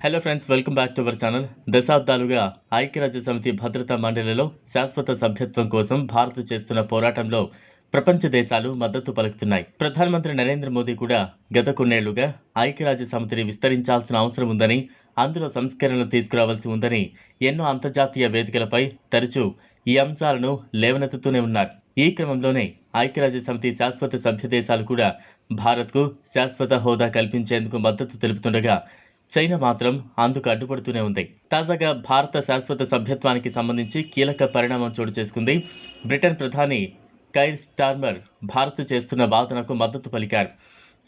Hello friends welcome back to our channel దశాబ్దాలుగా ఐక్యరాజ్య సమితి భద్రతా మండలిలో శాశ్వత సభ్యత్వం కోసం భారత్ చేస్తున్న పోరాటంలో ప్రపంచ దేశాలు మద్దతు పలుకుతున్నాయి. ప్రధానమంత్రి నరేంద్ర మోదీ కూడా గత కొన్నేళ్ళుగా ఐక్యరాజ్య సమితిని విస్తరించాల్సిన అవసరం ఉందని అందులో సంస్కరణలు తీసుకురావాల్సి ఉందని ఎన్నో అంతర్జాతీయ వేదికలపై తరచూ ఈ అంశాలను లేవనెత్తుతూనే ఉన్నారు. ఈ క్రమంలోనే ఐక్యరాజ్య సమితి శాశ్వత సభ్య దేశాలు కూడా భారత్కు శాశ్వత హోదా కల్పించేందుకు మద్దతు తెలుపుతుండగా చైనా మాత్రం అందుకు అడ్డుపడుతూనే ఉంది. తాజాగా భారత శాశ్వత సభ్యత్వానికి సంబంధించి కీలక పరిణామం చోటు చేసుకుంది. బ్రిటన్ ప్రధాని కైర్ స్టార్మర్ భారత్ చేస్తున్న వాదనకు మద్దతు పలికారు.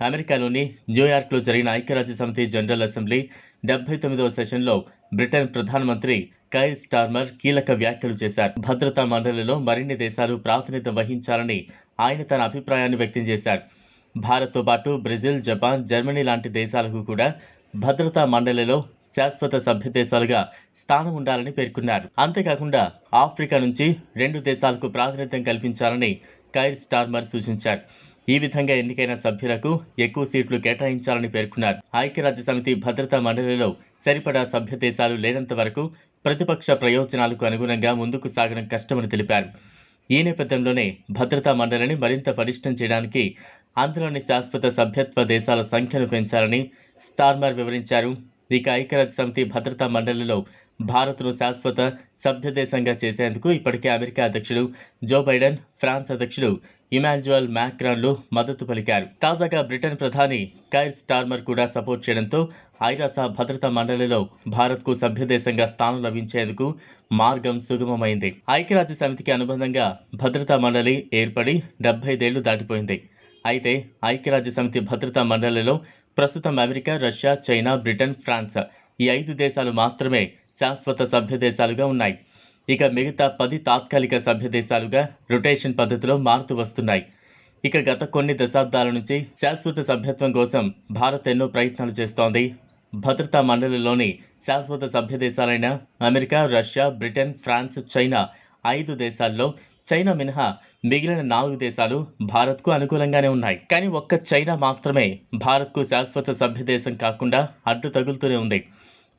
అమెరికాలోని న్యూయార్క్లో జరిగిన ఐక్యరాజ్య సమితి జనరల్ అసెంబ్లీ డెబ్బై తొమ్మిదవ సెషన్లో బ్రిటన్ ప్రధానమంత్రి కైర్ స్టార్మర్ కీలక వ్యాఖ్యలు చేశారు. భద్రతా మండలిలో మరిన్ని దేశాలు ప్రాతినిధ్యం వహించాలని ఆయన తన అభిప్రాయాన్ని వ్యక్తం చేశారు. భారత్తో పాటు బ్రెజిల్ జపాన్ జర్మనీ లాంటి దేశాలకు కూడా భద్రతా మండలిలో శాశ్వత సభ్య దేశాలుగా స్థానం ఉండాలని పేర్కొన్నారు. అంతేకాకుండా ఆఫ్రికా నుంచి రెండు దేశాలకు ప్రాతినిధ్యం కల్పించాలని కైర్ స్టార్మర్ సూచించారు. ఈ విధంగా ఎన్నికైన సభ్యులకు ఎక్కువ సీట్లు కేటాయించాలని పేర్కొన్నారు. ఐక్యరాజ్య సమితి భద్రతా మండలిలో సరిపడా సభ్య దేశాలు లేనంత వరకు ప్రతిపక్ష ప్రయోజనాలకు అనుగుణంగా ముందుకు సాగడం కష్టమని తెలిపారు. ఈ నేపథ్యంలోనే భద్రతా మండలిని మరింత పటిష్టం చేయడానికి అందులోని శాశ్వత సభ్యత్వ దేశాల సంఖ్యను పెంచాలని స్టార్మర్ వివరించారు. ఇక ఐక్యరాజ్య సమితి భద్రతా మండలిలో భారత్ను శాశ్వత సభ్య దేశంగా చేసేందుకు ఇప్పటికే అమెరికా అధ్యక్షుడు జో బైడెన్ ఫ్రాన్స్ అధ్యక్షుడు ఇమాన్యువల్ మ్యాక్రాన్లు మద్దతు పలికారు. తాజాగా బ్రిటన్ ప్రధాని కైర్ స్టార్మర్ కూడా సపోర్ట్ చేయడంతో ఐరాస భద్రతా మండలిలో భారత్కు సభ్యదేశంగా స్థానం లభించేందుకు మార్గం సుగమమైంది. ఐక్యరాజ్య సమితికి అనుబంధంగా భద్రతా మండలి ఏర్పడి డెబ్బైదేళ్ళు దాటిపోయింది. అయితే ఐక్యరాజ్య సమితి భద్రతా మండలిలో ప్రస్తుతం America Russia China Britain France ఈ ఐదు దేశాలు మాత్రమే శాశ్వత సభ్య దేశాలుగా ఉన్నాయి. ఇక మిగతా పది తాత్కాలిక సభ్య దేశాలుగా రొటేషన్ పద్ధతిలో మారుతూ వస్తున్నాయి. ఇక గత కొన్ని దశాబ్దాల నుంచి శాశ్వత సభ్యత్వం కోసం భారత్ ఎన్నో ప్రయత్నాలు చేస్తోంది. భద్రతా మండలిలోని శాశ్వత సభ్య దేశాలైన America Russia Britain France China ఐదు దేశాల్లో చైనా మినహా మిగిలిన నాలుగు దేశాలు భారత్కు అనుకూలంగానే ఉన్నాయి. కానీ ఒక్క చైనా మాత్రమే భారత్కు శాశ్వత సభ్య దేశం కాకుండా అడ్డు తగులుతూనే ఉంది.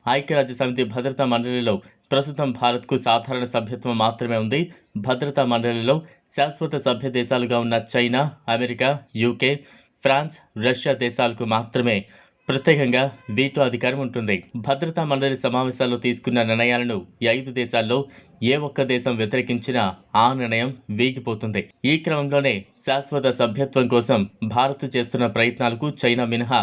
ఐక్యరాజ్య సమితి భద్రతా మండలిలో ప్రస్తుతం భారత్కు సాధారణ సభ్యత్వం మాత్రమే ఉంది. భద్రతా మండలిలో శాశ్వత సభ్య దేశాలుగా ఉన్న China America UK France Russia దేశాలకు మాత్రమే ప్రత్యేకంగా వీటో అధికారం ఉంటుంది. భద్రతా మండలి సమావేశాల్లో తీసుకున్న నిర్ణయాలను ఈ ఐదు దేశాల్లో ఏ ఒక్క దేశం వ్యతిరేకించినా ఆ నిర్ణయం వీగిపోతుంది. ఈ క్రమంలోనే శాశ్వత సభ్యత్వం కోసం భారత్ చేస్తున్న ప్రయత్నాలకు చైనా మినహా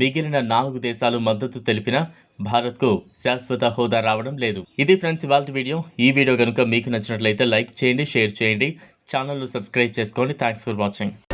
మిగిలిన నాలుగు దేశాలు మద్దతు తెలిపినా భారత్కు శాశ్వత హోదా రావడం లేదు. ఇది ఫ్రెండ్స్ ఇవాళ వీడియో. ఈ వీడియో కనుక మీకు నచ్చినట్లయితే లైక్ చేయండి షేర్ చేయండి. ఛానల్ను సబ్స్క్రైబ్ చేసుకోండి. Thanks for watching.